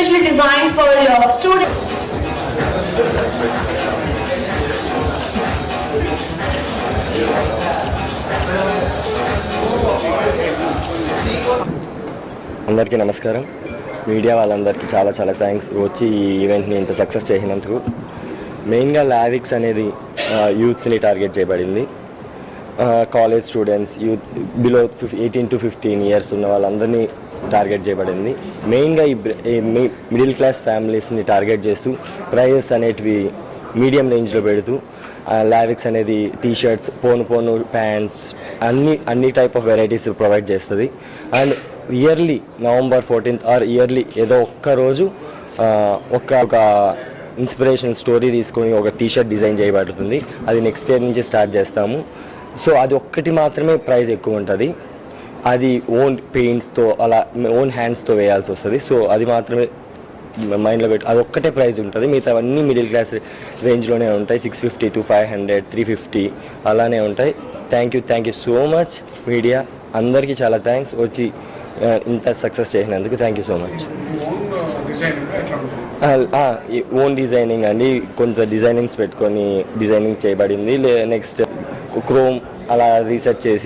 especially designed for your students. అందరికీ నమస్కారం. Media వాళ్ళందరికీ చాలా చాలా థ్యాంక్స్ వచ్చి ఈ ఈవెంట్ని ఇంత సక్సెస్ చేసినందుకు. మెయిన్గా లావిక్స్ అనేది యూత్ని టార్గెట్ చేయబడింది. College students youth below fif eighteen to fifteen years ఉన్న వాళ్ళందరినీ టార్గెట్ చేయబడింది. మెయిన్గా ఈ మిడిల్ క్లాస్ ఫ్యామిలీస్ని టార్గెట్ చేస్తూ ప్రైజెస్ అనేటివి మీడియం రేంజ్లో పెడుతూ లావిక్స్ అనేది టీ షర్ట్స్ పోను పోను ప్యాంట్స్ అన్ని అన్ని టైప్ ఆఫ్ వెరైటీస్ ప్రొవైడ్ చేస్తుంది. And yearly November fourteenth or yearly ఏదో ఒక్క రోజు ఒక్క ఒక ఒక ఇన్స్పిరేషన్ స్టోరీ తీసుకొని ఒక టీ షర్ట్ డిజైన్ చేయబడుతుంది. అది నెక్స్ట్ ఇయర్ నుంచి స్టార్ట్ చేస్తాము. సో అది ఒక్కటి మాత్రమే ప్రైస్ ఎక్కువ ఉంటుంది. అది ఓన్ పెయింట్స్తో అలా ఓన్ హ్యాండ్స్తో వేయాల్సి వస్తుంది. సో అది మాత్రమే మైండ్లో పెట్టి అది ఒక్కటే ప్రైస్ ఉంటుంది. మిగతా అన్నీ మిడిల్ క్లాస్ రేంజ్లోనే ఉంటాయి. Six fifty to five hundred three fifty అలానే ఉంటాయి. Thank you thank you so much media అందరికీ చాలా థ్యాంక్స్ వచ్చి ఇంత సక్సెస్ చేసినందుకు thank you so much own designing అండి. కొంత డిజైనింగ్స్ పెట్టుకొని డిజైనింగ్ చేయబడింది. లే నెక్స్ట్ క్రోమ్ అలా రీసెర్చ్ చేసి